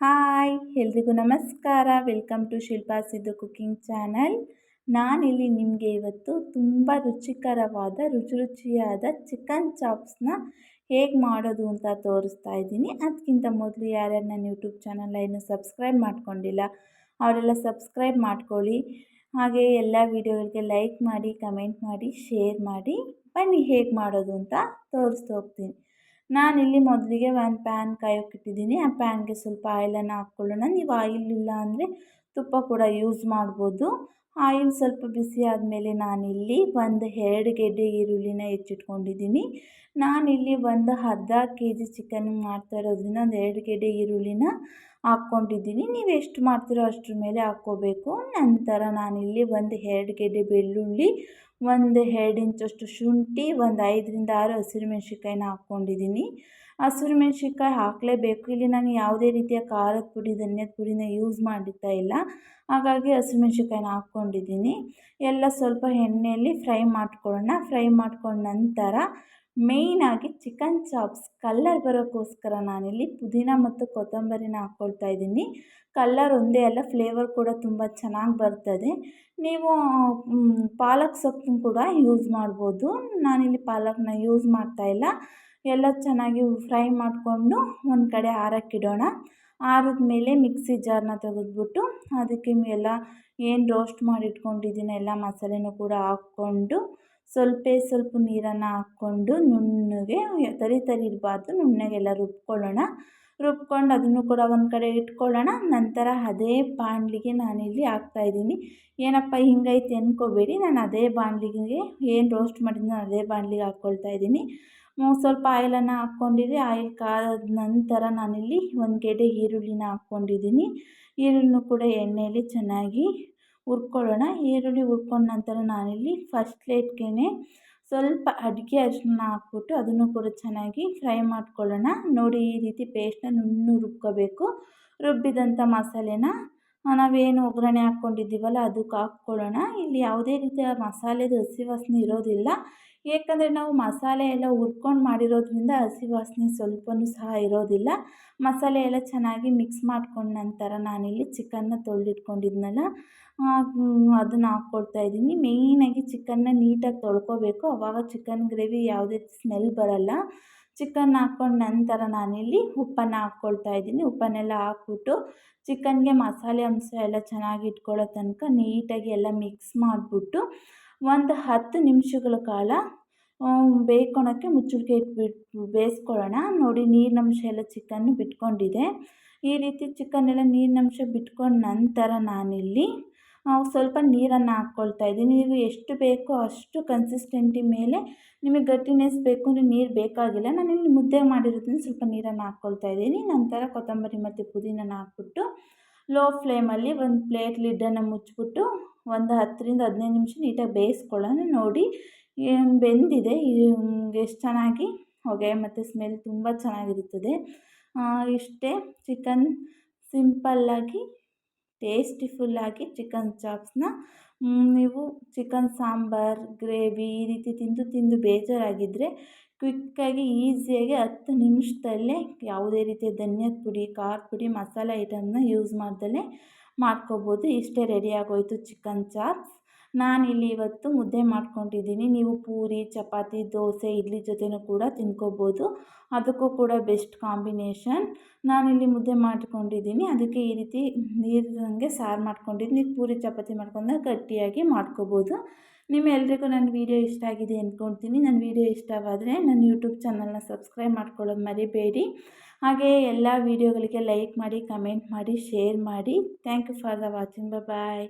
Hi, ಎಲ್ರಿಗೂ ನಮಸ್ಕಾರ. Welcome to Shilpa Siddu cooking channel. ನಾನಿಲ್ಲಿ ನಿಮಗೆ ಇವತ್ತು ತುಂಬ ರುಚಿಕರವಾದ ರುಚಿ ರುಚಿಯಾದ ಚಿಕನ್ ಚಾಪ್ಸ್ನ ಹೇಗೆ ಮಾಡೋದು ಅಂತ ತೋರಿಸ್ತಾ ಇದ್ದೀನಿ. ಅದಕ್ಕಿಂತ ಮೊದಲು ಯಾರ್ಯಾರು ನನ್ನ ಯೂಟ್ಯೂಬ್ ಚಾನಲ್ನ ಇನ್ನೂ ಸಬ್ಸ್ಕ್ರೈಬ್ ಮಾಡ್ಕೊಂಡಿಲ್ಲ, ಅವರೆಲ್ಲ ಸಬ್ಸ್ಕ್ರೈಬ್ ಮಾಡ್ಕೊಳ್ಳಿ. ಹಾಗೆ ಎಲ್ಲ ವಿಡಿಯೋಗಳಿಗೆ ಲೈಕ್ ಮಾಡಿ, ಕಮೆಂಟ್ ಮಾಡಿ, ಶೇರ್ ಮಾಡಿ, ಬನ್ನಿ ಹೇಗೆ ಮಾಡೋದು ಅಂತ ತೋರಿಸ್ತಾ ಹೋಗ್ತೀನಿ. ನಾನಿಲ್ಲಿ ಮೊದಲಿಗೆ ಒಂದು ಪ್ಯಾನ್ ಕಾಯೋಕ್ಕಿಟ್ಟಿದ್ದೀನಿ ಆ ಪ್ಯಾನ್ಗೆ ಸ್ವಲ್ಪ ಆಯಿಲನ್ನು ಹಾಕ್ಕೊಳ್ಳೋಣ. ನೀವು ಆಯಿಲ್ ಇಲ್ಲ ಅಂದರೆ ತುಪ್ಪ ಕೂಡ ಯೂಸ್ ಮಾಡ್ಬೋದು. ಆಯಿಲ್ ಸ್ವಲ್ಪ ಬಿಸಿ ಆದಮೇಲೆ ನಾನಿಲ್ಲಿ ಒಂದು ಎರಡು ಗೆಡ್ಡೆ ಈರುಳ್ಳಿನ ಹೆಚ್ಚಿಟ್ಕೊಂಡಿದ್ದೀನಿ. ನಾನಿಲ್ಲಿ ಒಂದು ಅರ್ಧ ಕೆ ಜಿ ಚಿಕನ್ ಮಾಡ್ತಾ ಇರೋದ್ರಿಂದ ಒಂದು ಎರಡು ಗೆಡ್ಡೆ ಈರುಳ್ಳಿನ ಹಾಕ್ಕೊಂಡಿದ್ದೀನಿ. ನೀವು ಎಷ್ಟು ಮಾಡ್ತೀರೋ ಅಷ್ಟ್ರ ಮೇಲೆ ಹಾಕ್ಕೋಬೇಕು. ನಂತರ ನಾನಿಲ್ಲಿ ಒಂದು ಎರಡು ಗೆಡ್ಡೆ ಬೆಳ್ಳುಳ್ಳಿ ಒಂದು ಎರಡು ಇಂಚಷ್ಟು ಶುಂಠಿ, ಒಂದು ಐದರಿಂದ ಆರು ಹಸಿರುಮೆಣ್ಸಿನ್ಕಾಯಿನ ಹಾಕ್ಕೊಂಡಿದ್ದೀನಿ. ಹಸಿರುಮೆಣ್ಸಿನ್ಕಾಯಿ ಹಾಕಲೇಬೇಕು. ಇಲ್ಲಿ ನಾನು ಯಾವುದೇ ರೀತಿಯ ಖಾರದ ಪುಡಿ, ಧನ್ಯದ ಪುಡಿನ ಯೂಸ್ ಮಾಡ್ತಾ ಇಲ್ಲ. ಹಾಗಾಗಿ ಹಸಿರುಮೆಣ್ಸಿನ್ಕಾಯಿನ ಹಾಕ್ಕೊಂಡಿದ್ದೀನಿ. ಎಲ್ಲ ಸ್ವಲ್ಪ ಎಣ್ಣೆಯಲ್ಲಿ ಫ್ರೈ ಮಾಡ್ಕೊಳ್ಳೋಣ. ಫ್ರೈ ಮಾಡ್ಕೊಂಡ ನಂತರ ಮೇಯ್ನಾಗಿ ಚಿಕನ್ ಚಾಪ್ಸ್ ಕಲ್ಲರ್ ಬರೋಕ್ಕೋಸ್ಕರ ನಾನಿಲ್ಲಿ ಪುದೀನ ಮತ್ತು ಕೊತ್ತಂಬರಿನ ಹಾಕ್ಕೊಳ್ತಾ ಇದ್ದೀನಿ. ಕಲ್ಲರ್ ಒಂದೇ ಅಲ್ಲ ಫ್ಲೇವರ್ ಕೂಡ ತುಂಬ ಚೆನ್ನಾಗಿ ಬರ್ತದೆ. ನೀವು ಪಾಲಕ್ ಸೊಪ್ಪನ್ನು ಕೂಡ ಯೂಸ್ ಮಾಡ್ಬೋದು. ನಾನಿಲ್ಲಿ ಪಾಲಕ್ನ ಯೂಸ್ ಮಾಡ್ತಾ ಇಲ್ಲ. ಎಲ್ಲ ಚೆನ್ನಾಗಿ ಫ್ರೈ ಮಾಡಿಕೊಂಡು ಒಂದು ಕಡೆ ಆರಕ್ಕಿಡೋಣ. ಆರಿದ ಮೇಲೆ ಮಿಕ್ಸಿ ಜಾರ್ನ ತೆಗೆದ್ಬಿಟ್ಟು ಅದಕ್ಕೆ ಎಲ್ಲ ಏನು ರೋಸ್ಟ್ ಮಾಡಿಟ್ಕೊಂಡಿದ್ದೀನಿ ಎಲ್ಲ ಮಸಾಲೆನೂ ಕೂಡ ಹಾಕ್ಕೊಂಡು ಸ್ವಲ್ಪ ಸ್ವಲ್ಪ ನೀರನ್ನು ಹಾಕ್ಕೊಂಡು ನುಣ್ಣಗೆ ತರಿ ತರಿ ಇರಬಾರ್ದು. ನುಣ್ಣಗೆಲ್ಲ ರುಬ್ಕೊಳ್ಳೋಣ. ರುಬ್ಕೊಂಡು ಅದನ್ನು ಕೂಡ ಒಂದು ಕಡೆ ಇಟ್ಕೊಳ್ಳೋಣ. ನಂತರ ಅದೇ ಬಾಣಲಿಗೆ ನಾನಿಲ್ಲಿ ಹಾಕ್ತಾಯಿದ್ದೀನಿ ಏನಪ್ಪ ಹಿಂಗೈತೆ ಅಂದ್ಕೋಬೇಡಿ ನಾನು ಅದೇ ಬಾಣಲಿಗೆ ಏನು ರೋಸ್ಟ್ ಮಾಡಿದ್ನೋ ಅದೇ ಬಾಣಲಿಗೆ ಹಾಕ್ಕೊಳ್ತಾ ಇದ್ದೀನಿ. ಸ್ವಲ್ಪ ಆಯಿಲನ್ನು ಹಾಕ್ಕೊಂಡಿದ್ದೆ ಆಯಿಲ್ ಕಾದ ನಂತರ ನಾನಿಲ್ಲಿ ಒಂದು ಗೆಡ್ಡೆ ಈರುಳ್ಳಿನ ಹಾಕ್ಕೊಂಡಿದ್ದೀನಿ. ಈರುಳ್ಳಿನೂ ಕೂಡ ಎಣ್ಣೆಯಲ್ಲಿ ಚೆನ್ನಾಗಿ ಹುರ್ಕೊಳ್ಳೋಣ. ಈರುಳ್ಳಿ ಹುರ್ಕೊಂಡ ನಂತರ ನಾನಿಲ್ಲಿ ಫಸ್ಟ್ ಪ್ಲೇಟ್ಗೆ ಸ್ವಲ್ಪ ಅಡುಗೆ ಅರಿಶಿನ ಹಾಕ್ಬಿಟ್ಟು ಅದನ್ನು ಕೂಡ ಚೆನ್ನಾಗಿ ಫ್ರೈ ಮಾಡ್ಕೊಳ್ಳೋಣ. ನೋಡಿ ಈ ರೀತಿ ಪೇಸ್ಟನ್ನ ನುಣ್ಣು ರುಬ್ಕೋಬೇಕು. ರುಬ್ಬಿದಂಥ ಮಸಾಲೆನ ನಾವೇನು ಒಗ್ಗರಣೆ ಹಾಕ್ಕೊಂಡಿದ್ದೀವಲ್ಲ ಅದಕ್ಕೆ ಹಾಕ್ಕೊಳ್ಳೋಣ. ಇಲ್ಲಿ ಯಾವುದೇ ರೀತಿಯ ಮಸಾಲೆದು ಹಸಿ ವಾಸನೆ ಇರೋದಿಲ್ಲ. ಏಕೆಂದರೆ ನಾವು ಮಸಾಲೆ ಎಲ್ಲ ಹುರ್ಕೊಂಡು ಮಾಡಿರೋದ್ರಿಂದ ಹಸಿ ವಾಸನೆ ಸ್ವಲ್ಪವೂ ಸಹ ಇರೋದಿಲ್ಲ. ಮಸಾಲೆ ಎಲ್ಲ ಚೆನ್ನಾಗಿ ಮಿಕ್ಸ್ ಮಾಡ್ಕೊಂಡ ನಂತರ ನಾನಿಲ್ಲಿ ಚಿಕನ್ನ ತೊಳೆದಿಟ್ಕೊಂಡಿದ್ನಲ್ಲ ಅದನ್ನು ಹಾಕ್ಕೊಳ್ತಾ ಇದ್ದೀನಿ. ಮೇಯ್ನಾಗಿ ಚಿಕನ್ನ ನೀಟಾಗಿ ತೊಳ್ಕೊಬೇಕು. ಆವಾಗ ಚಿಕನ್ ಗ್ರೇವಿ ಯಾವುದೇ ಸ್ಮೆಲ್ ಬರೋಲ್ಲ. ಚಿಕನ್ ಹಾಕ್ಕೊಂಡ ನಂತರ ನಾನಿಲ್ಲಿ ಉಪ್ಪನ್ನು ಹಾಕ್ಕೊಳ್ತಾ ಇದ್ದೀನಿ. ಉಪ್ಪನ್ನೆಲ್ಲ ಹಾಕ್ಬಿಟ್ಟು ಚಿಕನ್ಗೆ ಮಸಾಲೆ ಅಂಶ ಎಲ್ಲ ಚೆನ್ನಾಗಿ ಇಟ್ಕೊಳ್ಳೋ ತನಕ ನೀಟಾಗಿ ಎಲ್ಲ ಮಿಕ್ಸ್ ಮಾಡಿಬಿಟ್ಟು ಒಂದು ಹತ್ತು ನಿಮಿಷಗಳ ಕಾಲ ಬೇಯ್ಕೊಳೋಕ್ಕೆ ಮುಚ್ಚಳಿಕೆ ಇಟ್ಬಿಟ್ಟು ಬೇಯಿಸ್ಕೊಳ್ಳೋಣ. ನೋಡಿ ನೀರಿನಂಶ ಎಲ್ಲ ಚಿಕನ್ನು ಬಿಟ್ಕೊಂಡಿದೆ. ಈ ರೀತಿ ಚಿಕನ್ನೆಲ್ಲ ನೀರಿನಂಶ ಬಿಟ್ಕೊಂಡ ನಂತರ ನಾನಿಲ್ಲಿ ಸ್ವಲ್ಪ ನೀರನ್ನು ಹಾಕ್ಕೊಳ್ತಾ ಇದ್ದೀನಿ ನೀವು ಎಷ್ಟು ಬೇಕೋ ಅಷ್ಟು ಕನ್ಸಿಸ್ಟೆಂಟಿ ಮೇಲೆ ನಿಮಗೆ ಗಟ್ಟಿನೆಸ್ ಬೇಕು ಅಂದರೆ ನೀರು ಬೇಕಾಗಿಲ್ಲ. ನಾನು ಇಲ್ಲಿ ಮುದ್ದೆ ಮಾಡಿರೋದ್ರಿಂದ ಸ್ವಲ್ಪ ನೀರನ್ನು ಹಾಕ್ಕೊಳ್ತಾ ಇದ್ದೀನಿ. ನಂತರ ಕೊತ್ತಂಬರಿ ಮತ್ತು ಪುದೀನನ ಹಾಕ್ಬಿಟ್ಟು ಲೋ ಫ್ಲೇಮಲ್ಲಿ ಒಂದು ಪ್ಲೇಟ್ ಲಿಡ್ಡನ್ನು ಮುಚ್ಚಿಬಿಟ್ಟು ಒಂದು ಹತ್ತರಿಂದ ಹದಿನೈದು ನಿಮಿಷ ನೀಟಾಗಿ ಬೇಯಿಸ್ಕೊಳ್ಳೋಣ. ನೋಡಿ ಬೆಂದಿದೆ. ಎಷ್ಟು ಚೆನ್ನಾಗಿ ಹೊಗೆ ಮತ್ತು ಸ್ಮೆಲ್ ತುಂಬ ಚೆನ್ನಾಗಿರುತ್ತದೆ. ಇಷ್ಟೇ. ಚಿಕನ್ ಸಿಂಪಲ್ಲಾಗಿ ಟೇಸ್ಟಿಫುಲ್ಲಾಗಿ ಚಿಕನ್ ಚಾಪ್ಸ್ನ ನೀವು ಚಿಕನ್ ಸಾಂಬಾರ್ ಗ್ರೇವಿ ಈ ರೀತಿ ತಿಂದು ತಿಂದು ಬೇಜಾರಾಗಿದ್ದರೆ ಕ್ವಿಕ್ಕಾಗಿ ಈಸಿಯಾಗಿ ಹತ್ತು ನಿಮಿಷದಲ್ಲೇ ಯಾವುದೇ ರೀತಿಯ ಧನಿಯಾದ ಪುಡಿ ಖಾರದ ಪುಡಿ, ಮಸಾಲೆ ಐಟಮ್ನ ಯೂಸ್ ಮಾಡ್ದಲೇ ಮಾಡ್ಕೋಬೋದು. ಇಷ್ಟೇ ರೆಡಿ ಆಗೋಯಿತು ಚಿಕನ್ ಚಾಪ್ಸ್ ನಾನಿಲ್ಲಿ ಇವತ್ತು ಮುದ್ದೆ ಮಾಡ್ಕೊಂಡಿದ್ದೀನಿ. ನೀವು ಪೂರಿ, ಚಪಾತಿ, ದೋಸೆ ಇಡ್ಲಿ ಜೊತೆನೂ ಕೂಡ ತಿನ್ಕೋಬೋದು. ಅದಕ್ಕೂ ಕೂಡ ಬೆಸ್ಟ್ ಕಾಂಬಿನೇಷನ್. ನಾನಿಲ್ಲಿ ಮುದ್ದೆ ಮಾಡ್ಕೊಂಡಿದ್ದೀನಿ. ಅದಕ್ಕೆ ಈ ರೀತಿ ನೀರಿನಂಗೆ ಸಾರು ಮಾಡ್ಕೊಂಡಿದ್ದೀನಿ ಪೂರಿ, ಚಪಾತಿ ಮಾಡ್ಕೊಂಡಾಗ ಗಟ್ಟಿಯಾಗಿ ಮಾಡ್ಕೋಬೋದು. ನಿಮ್ಮೆಲ್ಲರಿಗೂ ನನ್ನ ವೀಡಿಯೋ ಇಷ್ಟ ಆಗಿದೆ ಅಂದ್ಕೊಳ್ತೀನಿ ನನ್ನ ವೀಡಿಯೋ ಇಷ್ಟವಾದರೆ ನನ್ನ ಯೂಟ್ಯೂಬ್ ಚಾನಲ್ನ ಸಬ್ಸ್ಕ್ರೈಬ್ ಮಾಡ್ಕೊಳ್ಳೋದು ಮರಿಬೇಡಿ. ಹಾಗೆ ಎಲ್ಲ ವೀಡಿಯೋಗಳಿಗೆ ಲೈಕ್ ಮಾಡಿ, ಕಮೆಂಟ್ ಮಾಡಿ, ಶೇರ್ ಮಾಡಿ. Thank you for the watching. Bye